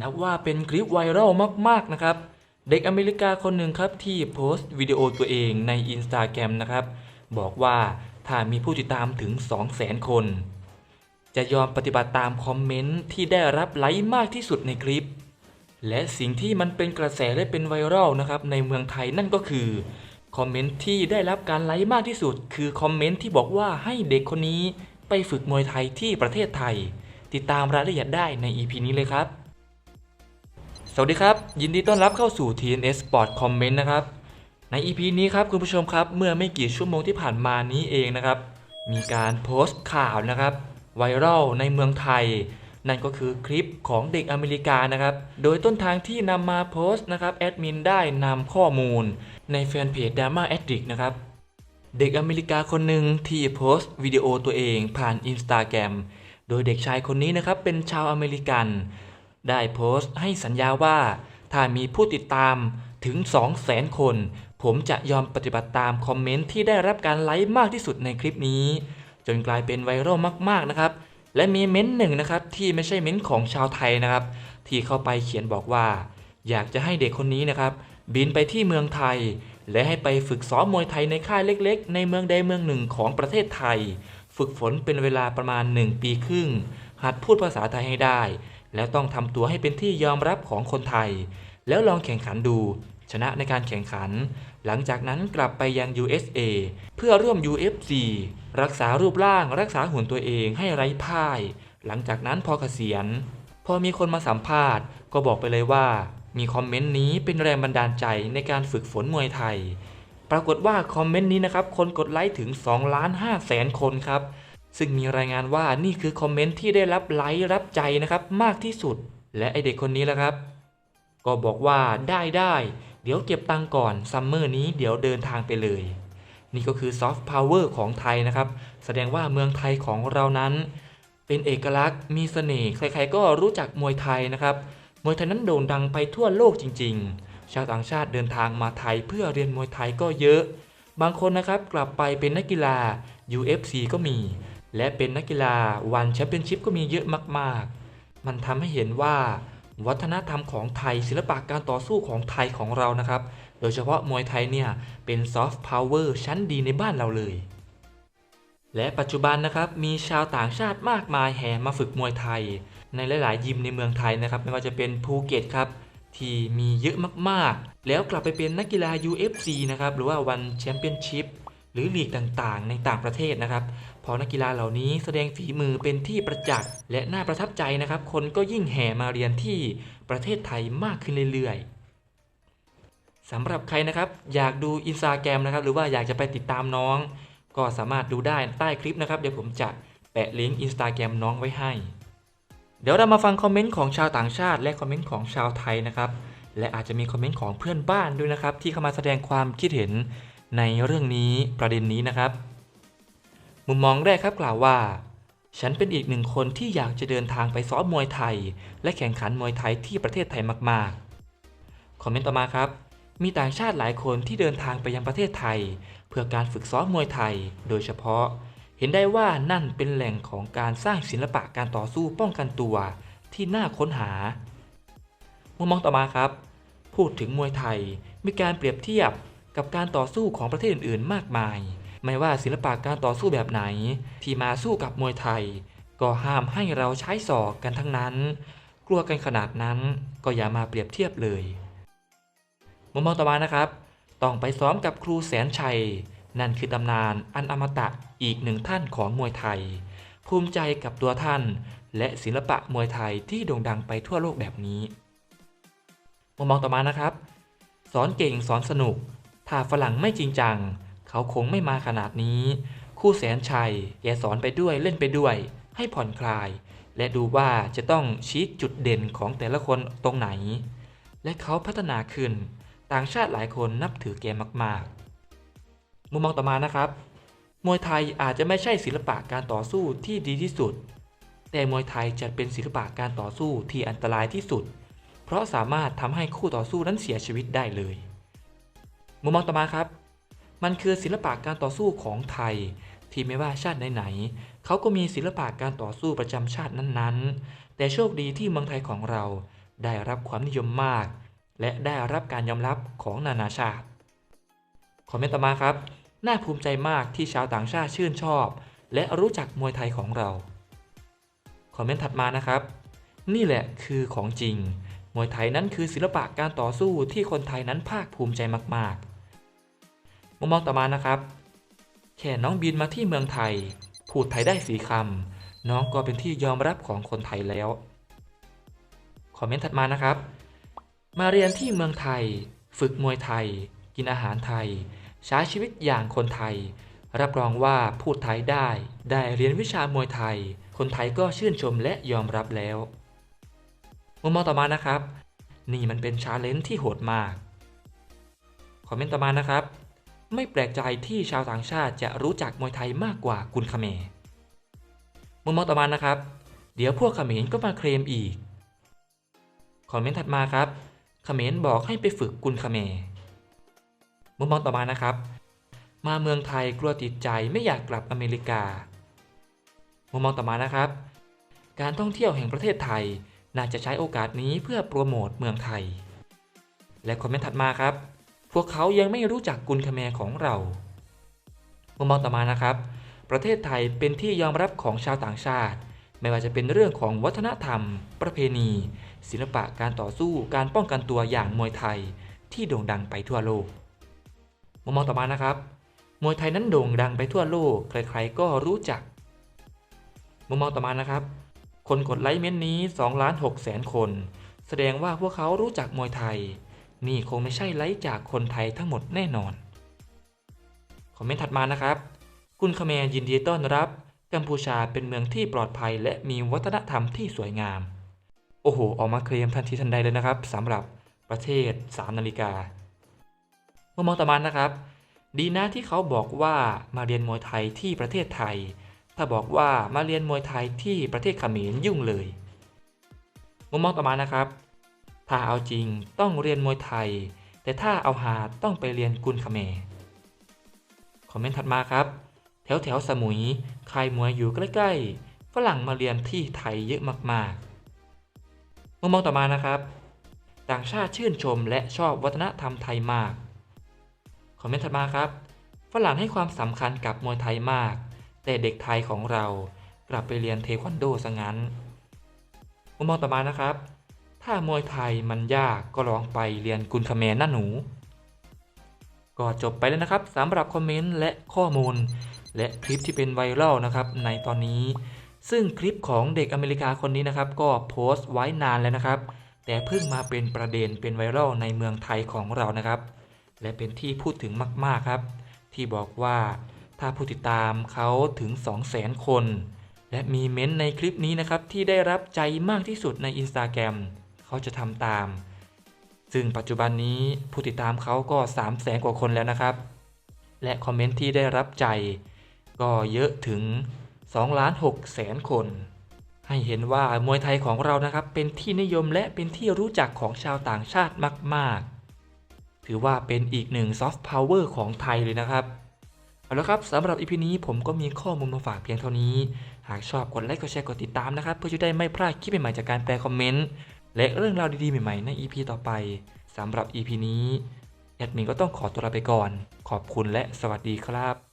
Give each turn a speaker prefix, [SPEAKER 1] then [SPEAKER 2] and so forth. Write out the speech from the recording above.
[SPEAKER 1] นับว่าเป็นคลิปไวรัลมาก ๆ นะครับ เด็กอเมริกาคนหนึ่งครับที่โพสต์วิดีโอตัวเองใน Instagram นะครับ บอกว่าถ้ามีผู้ติดตามถึง 200,000 คน จะยอมปฏิบัติตามคอมเมนต์ที่ได้รับไลค์มากที่สุดในคลิป และสิ่งที่มันเป็นกระแสและเป็นไวรัลนะครับในเมืองไทยนั่นก็คือคอมเมนต์ที่ได้รับการไลค์มากที่สุด คือคอมเมนต์ที่บอกว่าให้เด็กคนนี้ไปฝึกมวยไทยที่ประเทศไทย ติดตามรายละเอียดได้ใน EP นี้เลยครับ สวัสดีครับ ยินดีต้อนรับเข้าสู่ TNS Sport Comment นะครับ ใน EP นี้ครับคุณผู้ชมครับ เมื่อไม่กี่ชั่วโมงที่ผ่านมานี้เองนะครับ มีการโพสต์ข่าวนะครับไวรัลในเมืองไทย นั่นก็คือคลิปของเด็กอเมริกานะครับ โดยต้นทางที่นำมาโพสต์นะครับแอดมินได้นำข้อมูล ในแฟนเพจ Drama Addict นะครับ เด็กอเมริกาคนหนึ่งที่โพสต์วิดีโอตัวเองผ่าน Instagram โดยเด็กชายคนนี้นะครับเป็นชาวอเมริกัน ได้โพสต์ให้สัญญาว่า ถ้ามีผู้ติดตามถึง 200,000 คน ผมจะยอมปฏิบัติตามคอมเมนต์ที่ได้รับการไลค์มากที่สุดในคลิปนี้ จนกลายเป็นไวรัลมาก ๆ นะครับ และมีเม้นต์หนึ่งนะครับ ที่ไม่ใช่เม้นต์ของชาวไทยนะครับ ที่เข้าไปเขียนบอกว่า อยากจะให้เด็กคนนี้นะครับ บินไปที่เมืองไทย และให้ไปฝึกซ้อมมวยไทยในค่ายเล็ก ๆ ในเมืองใดเมืองหนึ่งของประเทศไทย ฝึกฝนเป็นเวลาประมาณ 1 ปีครึ่งหัดพูดภาษาไทยให้ได้ แล้วต้องทำตัวให้เป็นที่ยอมรับของคนไทย แล้วลองแข่งขันดู ชนะในการแข่งขัน หลังจากนั้นกลับไปยัง USA เพื่อร่วม UFC รักษารูปร่างรักษาหุ่นตัวเองให้ไร้พ่าย หลังจากนั้นพอเกษียณ พอมีคนมาสัมภาษณ์ ก็บอกไปเลยว่า มีคอมเมนต์นี้เป็นแรงบันดาลใจในการฝึกฝนมวยไทย ปรากฏว่าคอมเมนต์นี้นะครับคนกดไลค์ถึง2ล้าน5แสนคนครับ ซึ่งมีรายงานว่านี่คือคอมเมนต์ที่ได้รับไลค์รับใจนะครับมากที่สุด และไอเด็กคนนี้แหละครับ ก็บอกว่าได้ได้เดี๋ยวเก็บตังก่อนซัมเมอร์นี้เดี๋ยวเดินทางไปเลย นี่ก็คือซอฟต์พาวเวอร์ของไทยนะครับ แสดงว่าเมืองไทยของเรานั้น เป็นเอกลักษณ์มีเสน่ห์ใครๆก็รู้จักมวยไทยนะครับมวยไทยนั้นโด่งดังไปทั่วโลกจริง ๆ ชาวต่างชาติเดินทางมาไทยเพื่อเรียนมวยไทยก็เยอะ บางคนนะครับกลับไปเป็นนักกีฬา UFC ก็มี และเป็นนักกีฬาวันแชมเปี้ยนชิพก็มีเยอะมากๆ มันทำให้เห็นว่าวัฒนธรรมของไทยศิลปะการต่อสู้ของไทยของเรานะครับ โดยเฉพาะมวยไทยเนี่ยเป็นซอฟต์พาวเวอร์ชั้นดีในบ้านเราเลย และปัจจุบันนะครับมีชาวต่างชาติมากมายแห่มาฝึกมวยไทย ในหลาย ๆ ยิมในเมืองไทยนะครับ ไม่ว่าจะเป็นภูเก็ตครับที่มีเยอะมากๆ แล้วกลับไปเป็นนักกีฬา UFC นะครับหรือว่าวันแชมเปี้ยนชิพ หรือลีกต่างๆ ในต่างประเทศนะครับ พอนักกีฬาเหล่านี้แสดงฝีมือเป็นที่ประจักษ์และน่าประทับใจนะครับ คนก็ยิ่งแห่มาเรียนที่ประเทศไทยมากขึ้นเรื่อยๆสำหรับใครนะครับ อยากดูอินสตาแกรมนะครับ หรือว่าอยากจะไปติดตามน้อง ก็สามารถดูได้ใต้คลิปนะครับ เดี๋ยวผมจะแปะลิงก์อินสตาแกรมน้องไว้ให้ เดี๋ยวเรามาฟังคอมเมนต์ของชาวต่างชาติ และคอมเมนต์ของชาวไทยนะครับ และอาจจะมีคอมเมนต์ของเพื่อนบ้านด้วยนะครับ ที่เข้ามาแสดงความคิดเห็น ในเรื่องนี้ประเด็นนี้นะครับ มุมมองแรกครับกล่าวว่า ฉันเป็นอีกหนึ่งคนที่อยากจะเดินทางไปซ้อมมวยไทย และแข่งขันมวยไทยที่ประเทศไทยมากๆ คอมเมนต์ต่อมาครับ มีต่างชาติหลายคนที่เดินทางไปยังประเทศไทย เพื่อการฝึกซ้อมมวยไทย โดยเฉพาะ เห็นได้ว่านั่นเป็นแหล่งของการสร้างศิลปะการต่อสู้ป้องกันตัวที่น่าค้นหา มุมมองต่อมาครับ พูดถึงมวยไทยมีการเปรียบเทียบ กับการต่อสู้ของประเทศอื่นๆ มากมาย ไม่ว่าศิลปะการต่อสู้แบบไหน ที่มาสู้กับมวยไทย ก็ห้ามให้เราใช้ศอกกันทั้งนั้น กลัวกันขนาดนั้นก็อย่ามาเปรียบเทียบเลยมุมมองต่อมานะครับ ต้องไปซ้อมกับครูแสนชัย นั่นคือตำนานอันอมตะอีกหนึ่งท่านของมวยไทย ภูมิใจกับตัวท่าน และศิลปะมวยไทยที่โด่งดังไปทั่วโลกแบบนี้มุมมองต่อมานะครับ สอนเก่งสอนสนุก ถ้าฝรั่งไม่จริงจัง เขาคงไม่มาขนาดนี้ คู่แสนชัยแกสอนไปด้วยเล่นไปด้วย ให้ผ่อนคลาย และดูว่าจะต้องชี้จุดเด่นของแต่ละคนตรงไหน และเขาพัฒนาขึ้น ต่างชาติหลายคนนับถือแกมาก ๆ มุมมองต่อมานะครับ มวยไทยอาจจะไม่ใช่ศิลปะการต่อสู้ที่ดีที่สุด แต่มวยไทยจะเป็นศิลปะการต่อสู้ที่อันตรายที่สุด เพราะสามารถทำให้คู่ต่อสู้นั้นเสียชีวิตได้เลย มุมมองต่อมาครับ มันคือศิลปะการต่อสู้ของไทย ที่ไม่ว่าชาติไหนๆเขาก็มีศิลปะการต่อสู้ประจำชาตินั้นๆ แต่โชคดีที่เมืองไทยของเราได้รับความนิยมมาก และได้รับการยอมรับของนานาชาติคอมเมนต์ต่อมาครับน่าภูมิใจมากที่ชาวต่างชาติชื่นชอบ และรู้จักมวยไทยของเราคอมเมนต์ถัดมานะครับ นี่แหละคือของจริง มวยไทยนั้นคือศิลปะการต่อสู้ที่คนไทยนั้นภาคภูมิใจมากๆ มุมมองต่อมานะครับแค่น้องบินมาที่เมืองไทย พูดไทยได้สีคำน้องก็เป็นที่ยอมรับของคนไทยแล้ว คอมเมนต์ถัดมานะครับ มาเรียนที่เมืองไทย ฝึกมวยไทย กินอาหารไทย ใช้ชีวิตอย่างคนไทย รับรองว่าพูดไทยได้ ได้เรียนวิชามวยไทย คนไทยก็ชื่นชมและยอมรับแล้ว มุมมองต่อมานะครับ นี่มันเป็นชาเลนจ์ที่โหดมากคอมเมนต์ต่อมานะครับ ไม่แปลกใจที่ชาวต่างชาติจะรู้จักมวยไทยมากกว่ากุนเขมรมุมมองต่อมานะครับ เดี๋ยวพวกเขมรก็มาเคลมอีกคอมเมนต์ถัดมาครับเขมรบอกให้ไปฝึกกุนเขมรมุมมองต่อมานะครับ มาเมืองไทยกลัวติดใจไม่อยากกลับอเมริกา มุมมองต่อมานะครับ การท่องเที่ยวแห่งประเทศไทย น่าจะใช้โอกาสนี้เพื่อโปรโมทเมืองไทย และคอมเมนต์ถัดมาครับ พวกเขายังไม่รู้จักกุนคแมของเรามุมมองต่อมานะครับ ประเทศไทยเป็นที่ยอมรับของชาวต่างชาติ ไม่ว่าจะเป็นเรื่องของวัฒนธรรม ประเพณี ศิลปะการต่อสู้การป้องกันตัวอย่างมวยไทย ที่โด่งดังไปทั่วโลกมุมมองต่อมานะครับมวยไทยนั้นโด่งดังไปทั่วโลก ใครๆก็รู้จัก มุมมองต่อมานะครับ คนกดไลค์เม้นต์นี้2ล้าน6แสนคน แสดงว่าพวกเขารู้จักมวยไทย นี่คงไม่ใช่ไลค์จากคนไทยทั้งหมดแน่นอน คอมเมนต์ถัดมานะครับ คุณคเมรยินดีต้อนรับ กัมพูชาเป็นเมืองที่ปลอดภัย และมีวัฒนธรรมที่สวยงาม โอ้โห ออกมาเคลมทันทีทันใดเลยนะครับสำหรับประเทศ 3 นาฬิกาเมื่อมองต่อมานะครับ ดีนะที่เขาบอกว่ามาเรียนมวยไทยที่ประเทศไทย ถ้าบอกว่ามาเรียนมวยไทยที่ประเทศเขมรยุ่งเลย มุมมองต่อมานะครับ ถ้าเอาจริงต้องเรียนมวยไทย แต่ถ้าเอาหาต้องไปเรียนกุนเขมรคอมเมนต์ถัดมาครับ แถวแถวสมุยคายมวยอยู่ใกล้ๆฝรั่งมาเรียนที่ไทยเยอะมากๆ มุมมองต่อมานะครับ ต่างชาติชื่นชมและชอบวัฒนธรรมไทยมาก คอมเมนต์ถัดมาครับ ฝรั่งให้ความสำคัญกับมวยไทยมาก แต่เด็กไทยของเรากลับไปเรียนเทควันโดซะงั้น มุมมองต่อมานะครับ ถ้ามวยไทยมันยากก็ลองไปเรียนกุนคาเมนหน่าหนู ก็จบไปแล้วนะครับสำหรับคอมเมนต์และข้อมูล และคลิปที่เป็นไวรัลนะครับในตอนนี้ ซึ่งคลิปของเด็กอเมริกาคนนี้นะครับ ก็โพสต์ไว้นานแล้วนะครับ แต่เพิ่งมาเป็นประเด็นเป็นไวรัลในเมืองไทยของเรานะครับ และเป็นที่พูดถึงมาก ๆครับ ที่บอกว่า ถ้าผู้ติดตามเขาถึง 200,000 คน และมีเม้นต์ในคลิปนี้นะครับ ที่ได้รับใจมากที่สุดใน Instagram เขาจะทำตาม ซึ่งปัจจุบันนี้ผู้ติดตามเขาก็ 3 0 0แสนกว่าคนแล้วนะครับ และคอมเมนต์ที่ได้รับใจ ก็เยอะถึง2ล้าน6แสนคน ให้เห็นว่ามวยไทยของเรานะครับ เป็นที่นิยมและเป็นที่รู้จักของชาวต่างชาติมาก ๆ ถือว่าเป็นอีกหนึ่งซอฟต์พาวเวอร์ของไทยเลยนะครับ เอาละครับสำหรับอีพีนี้ผมก็มีข้อมูลมาฝากเพียงเท่านี้ หากชอบกดไลค์กดแชร์กดติดตามนะครับเพื่อจะได้ไม่พลาดคลิปใหม่ๆจากการแปลคอมเมนต์และเรื่องราวดีๆใหม่ๆในอีพีต่อไปสำหรับอีพีนี้แอดมินก็ต้องขอตัวลาไปก่อน ขอบคุณและสวัสดีครับ